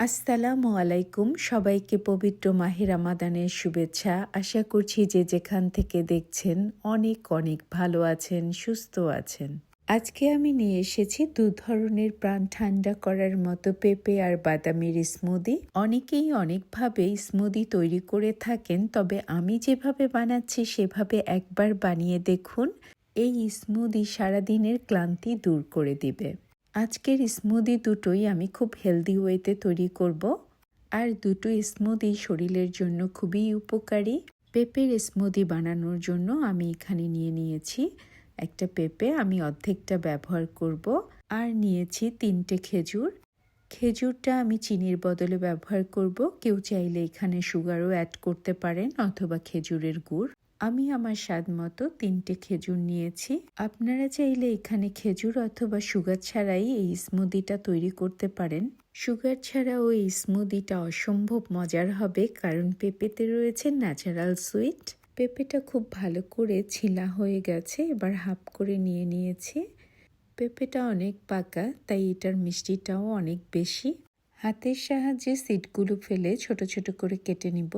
আসসালামু আলাইকুম। সবাইকে পবিত্র মাহে রামাদানের শুভেচ্ছা। আশা করছি যে যেখান থেকে দেখছেন অনেক অনেক ভালো আছেন, সুস্থ আছেন। আজকে আমি নিয়ে এসেছি দু ধরনের প্রাণ ঠান্ডা করার মতো পেঁপে আর বাদামের স্মুদি অনেকেই অনেকভাবে স্মুদি তৈরি করে থাকেন, তবে আমি যেভাবে বানাচ্ছি সেভাবে একবার বানিয়ে দেখুন। এই স্মুদি সারাদিনের ক্লান্তি দূর করে দিবে। আজকের স্মুদি দুটোই আমি খুব হেলদি ওয়েতে তৈরি করব। আর দুটো স্মুদি শরীরের জন্য খুবই উপকারী। পেঁপের স্মুদি বানানোর জন্য আমি এখানে নিয়ে নিয়েছি একটা পেঁপে, আমি অর্ধেকটা ব্যবহার করব। আর নিয়েছি তিনটে খেজুর। খেজুরটা আমি চিনির বদলে ব্যবহার করব। কেউ চাইলে এখানে সুগারও অ্যাড করতে পারেন অথবা খেজুরের গুড়। আমি আমার স্বাদ মতো তিনটে খেজুর নিয়েছি। আপনারা চাইলে এখানে খেজুর অথবা সুগার ছাড়াই এই স্মুদিটা তৈরি করতে পারেন। সুগার ছাড়াও এই স্মুদিটা অসম্ভব মজার হবে কারণ পেঁপেতে রয়েছে ন্যাচারাল সুইট। পেঁপেটা খুব ভালো করে ছিলা হয়ে গেছে, এবার হাফ করে নিয়ে নিয়েছি। পেঁপেটা অনেক পাকা, তাই এটার মিষ্টিটাও অনেক বেশি। হাতের সাহায্যে সিটগুলো ফেলে ছোট ছোট করে কেটে নিব।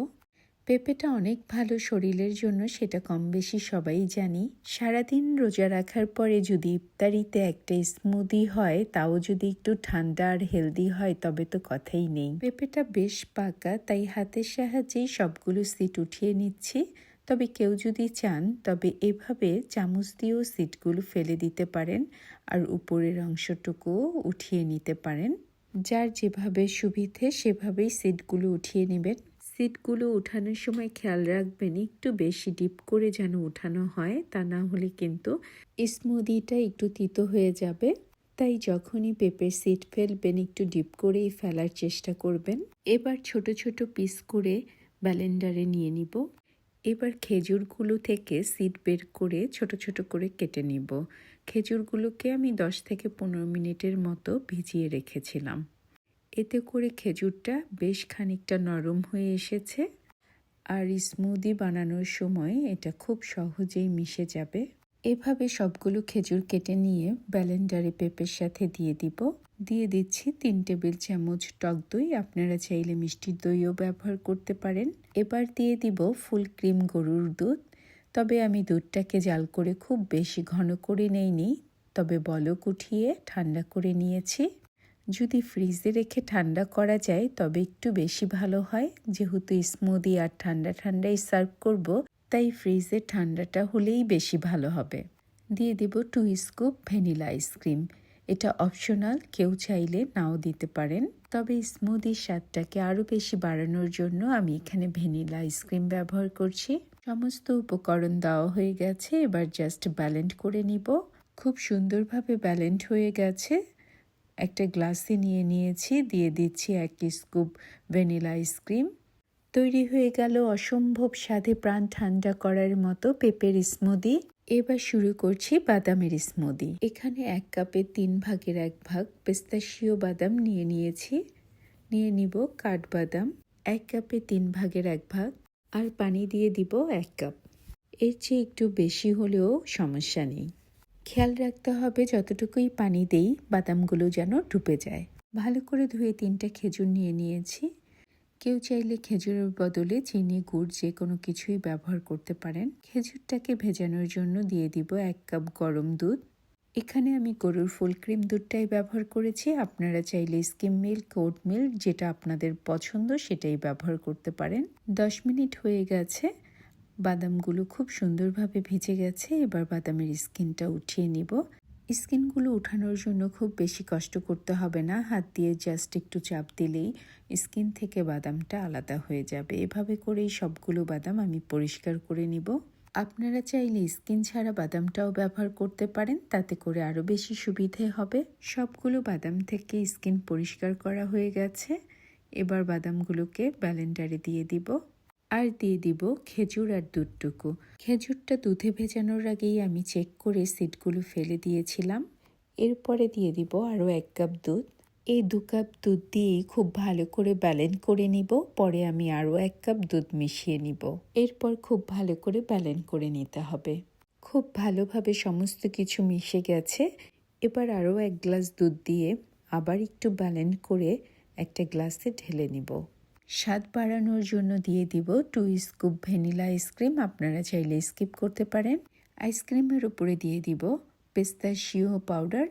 পেঁপেটা অনেক ভালো শরীরের জন্য, সেটা কম বেশি সবাই জানি। সারাদিন রোজা রাখার পরে যদি ইফতারিতে একটা স্মুদি হয়, তাও যদি একটু ঠান্ডা আর হেলদি হয়, তবে তো কথাই নেই। পেঁপেটা বেশ পাকা, তাই হাতের সাহায্যেই সবগুলো সিট উঠিয়ে নিচ্ছি। তবে কেউ যদি চান, তবে এভাবে চামচ দিয়েও সিটগুলো ফেলে দিতে পারেন আর উপরের অংশটুকুও উঠিয়ে নিতে পারেন। যার যেভাবে সুবিধে, সেভাবেই সিটগুলো উঠিয়ে নেবেন। সিটগুলো উঠানোর সময় খেয়াল রাখবেন, একটু বেশি ডিপ করে যেন উঠানো হয়, তা না হলে কিন্তু স্মুদিটা একটু তিতো হয়ে যাবে। তাই যখনই পেঁপের সিট ফেলবেন, একটু ডিপ করেই ফেলার চেষ্টা করবেন। এবার ছোট ছোট পিস করে ব্যালেন্ডারে নিয়ে নিব। এবার খেজুরগুলো থেকে সিট বের করে ছোট ছোট করে কেটে নিব। খেজুরগুলোকে আমি দশ থেকে পনেরো মিনিটের মতো ভিজিয়ে রেখেছিলাম। এতে করে খেজুরটা বেশ খানিকটা নরম হয়ে এসেছে আর স্মুদি বানানোর সময় এটা খুব সহজেই মিশে যাবে। এভাবে সবগুলো খেজুর কেটে নিয়ে ব্যালেন্ডারে পেঁপের সাথে দিয়ে দিব। দিয়ে দিচ্ছি তিন টেবিল চামচ টক দই, আপনারা চাইলে মিষ্টির দইও ব্যবহার করতে পারেন। এবার দিয়ে দিব ফুল ক্রিম গরুর দুধ। তবে আমি দুধটাকে জাল করে খুব বেশি ঘন করে নেইনি, তবে বলক উঠিয়ে ঠান্ডা করে নিয়েছি। যদি ফ্রিজে রেখে ঠান্ডা করা যায়, তবে একটু বেশি ভালো হয়। যেহেতু স্মুদি আর ঠান্ডা ঠান্ডাই সার্ভ করব, তাই ফ্রিজে ঠান্ডাটা হলেই বেশি ভালো হবে। দিয়ে দেব two scoop vanilla ice cream এটা অপশনাল কেউ চাইলে নাও দিতে পারেন। তবে স্মুদির স্বাদটাকে আরও বেশি বাড়ানোর জন্য আমি এখানে ভ্যানিলা আইসক্রিম ব্যবহার করছি। সমস্ত উপকরণ দেওয়া হয়ে গেছে, এবার জাস্ট ব্যালেন্ড করে নিব। খুব সুন্দরভাবে ব্যালেন্ড হয়ে গেছে। একটা গ্লাসে নিয়ে নিয়েছি, দিয়ে দিচ্ছি এক স্কুপ ভ্যানিলা আইসক্রিম তৈরি হয়ে গেল অসম্ভব স্বাদে প্রাণ ঠান্ডা করার মতো পেঁপের স্মুদি। এবার শুরু করছি বাদামের স্মুদি। এখানে এক কাপে তিন ভাগের এক ভাগ পেস্তাশীয় বাদাম নিয়ে নিয়েছি। নিয়ে নিব কাঠবাদাম, এক কাপে তিন ভাগের এক ভাগ, আর পানি দিয়ে দিব এক কাপ। এর চেয়ে একটু বেশি হলেও সমস্যা নেই। খেয়াল রাখতে হবে যতটুকুই পানি দেই, বাদামগুলো যেন ডুবে যায়। ভালো করে ধুয়ে তিনটা খেজুর নিয়ে নিয়েছি। কেউ চাইলে খেজুরের বদলে চিনি, গুড় যে কোনো কিছুই ব্যবহার করতে পারেন। খেজুরটাকে ভেজানোর জন্য দিয়ে দিব এক কাপ গরম দুধ। এখানে আমি গরুর ফুল ক্রিম দুধটাই ব্যবহার করেছি। আপনারা চাইলে স্কিম মিল্ক, ওট মিল্ক, যেটা আপনাদের পছন্দ সেটাই ব্যবহার করতে পারেন। দশ মিনিট হয়ে গেছে। বাদামগুলো খুব সুন্দরভাবে ভিজে গেছে। এবার বাদামের স্কিনটা উঠিয়ে নিব। স্কিনগুলো উঠানোর জন্য খুব বেশি কষ্ট করতে হবে না। হাত দিয়ে জাস্ট একটু চাপ দিলেই স্কিন থেকে বাদামটা আলাদা হয়ে যাবে। এভাবে করেই সবগুলো বাদাম আমি পরিষ্কার করে নিব। আপনারা চাইলে স্কিন ছাড়া বাদামটাও ব্যবহার করতে পারেন। তাতে করে আরও বেশি সুবিধে হবে। সবগুলো বাদাম থেকে স্কিন পরিষ্কার করা হয়ে গেছে। এবার বাদামগুলোকে ব্যালেন্ডারে দিয়ে দিব। আর দিয়ে দিব খেজুর আর দুধটুকু। খেজুরটা দুধে ভেজানোর আগেই আমি চেক করে সিটগুলো ফেলে দিয়েছিলাম। এরপরে দিয়ে দিব আরও এক কাপ দুধ। এই দু কাপ দুধ দিয়েই খুব ভালো করে ব্যালেন্স করে নিব। পরে আমি আরও এক কাপ দুধ মিশিয়ে নিব। এরপর খুব ভালো করে ব্যালেন্স করে নিতে হবে। খুব ভালোভাবে সমস্ত কিছু মিশে গেছে। এবার আরও এক গ্লাস দুধ দিয়ে আবার একটু ব্যালেন্স করে একটা গ্লাসে ঢেলে নিব। স্বাদ বাড়ানোর জন্য দিয়ে দিব টু স্কুপ ভ্যানিলা আইসক্রিম আপনারা চাইলে স্কিপ করতে পারেন। আইসক্রিমের উপরে দিয়ে দিব পেস্তাশিও পাউডার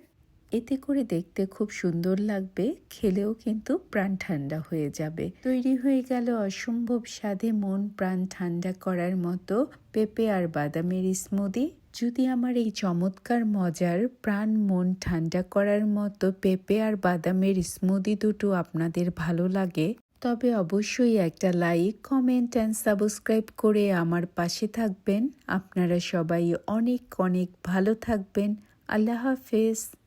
এতে করে দেখতে খুব সুন্দর লাগবে, খেলেও কিন্তু প্রাণ ঠান্ডা হয়ে যাবে। তৈরি হয়ে গেল অসম্ভব স্বাদে মন প্রাণ ঠান্ডা করার মতো পেঁপে আর বাদামের স্মুদি যদি আমার এই চমৎকার মজার প্রাণ মন ঠান্ডা করার মতো পেঁপে আর বাদামের স্মুদি দুটো আপনাদের ভালো লাগে তবে অবশ্যই একটা লাইক কমেন্ট অ্যান্ড সাবস্ক্রাইব করে আমার পাশে থাকবেন। আপনারা সবাই অনেক অনেক ভালো থাকবেন। আল্লাহ হাফেজ।